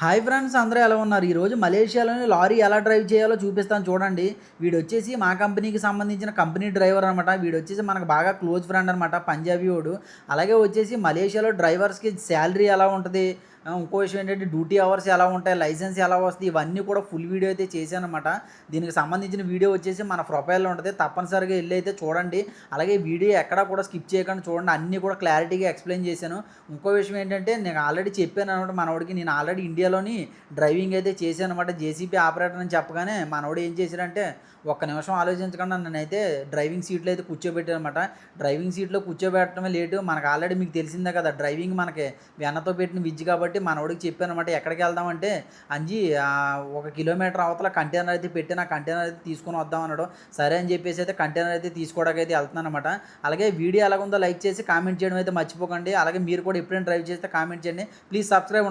Hi friends అందరూ ఎలా ఉన్నారు? ఈరోజు మలేషియాలోని లారీ ఎలా డ్రైవ్ చేయాలో చూపిస్తాను చూడండి. వీడు వచ్చేసి మా కంపెనీకి సంబంధించిన కంపెనీ డ్రైవర్ అనమాట వీడు వచ్చేసి మనకు బాగా క్లోజ్ ఫ్రెండ్ అనమాట పంజాబీ వాడు. అలాగే వచ్చేసి మలేషియాలో డ్రైవర్స్కి శాలరీ ఎలా ఉంటుంది? ఇంకో విషయం ఏంటంటే డ్యూటీ అవర్స్ ఎలా ఉంటాయి లైసెన్స్ ఎలా వస్తుంది ఇవన్నీ కూడా ఫుల్ వీడియో అయితే చేశానమాట దీనికి సంబంధించిన వీడియో వచ్చేసి మన ప్రొఫైల్లో ఉంటుంది. తప్పనిసరిగా వెళ్ళి అయితే చూడండి. అలాగే వీడియో ఎక్కడా కూడా స్కిప్ చేయకుండా చూడండి. అన్నీ కూడా క్లారిటీగా ఎక్స్ప్లెయిన్ చేశాను. ఇంకో విషయం ఏంటంటే నేను ఆల్రెడీ చెప్పాను అనమాట మనోడికి నేను ఆల్రెడీ ఇండియాలోని డ్రైవింగ్ అయితే చేశాను అనమాట జేసీపీ ఆపరేటర్ అని చెప్పగానే మనోడు ఏం చేశాడంటే ఒక్క నిమిషం ఆలోచించకుండా నేనైతే డ్రైవింగ్ సీట్లో అయితే కూర్చోబెట్టానమాట డ్రైవింగ్ సీట్లో కూర్చోబెట్టడమే లేటు. మనకు ఆల్రెడీ మీకు తెలిసిందే కదా డ్రైవింగ్ మనకి వెన్నతో పెట్టిన విద్య కాబట్టి మనోడికి చెప్పాను అనమాట ఎక్కడికి వెళ్దామంటే అంజీ ఒక కిలోమీటర్ అవతల కంటైనర్ అయితే పెట్టి నా కంటైనర్ అయితే తీసుకొని వద్దాం అన్నాడు. సరే అని చెప్పేసి అయితే కంటైనర్ అయితే తీసుకోవడానికి అయితే వెళ్తున్నాను అనమాట అలాగే వీడియో ఎలాగుందో లైక్ చేసి కామెంట్ చేయడం అయితే మర్చిపోకండి. అలాగే మీరు కూడా ఎప్పుడైనా డ్రైవ్ చేస్తే కామెంట్ చేయండి. Please subscribe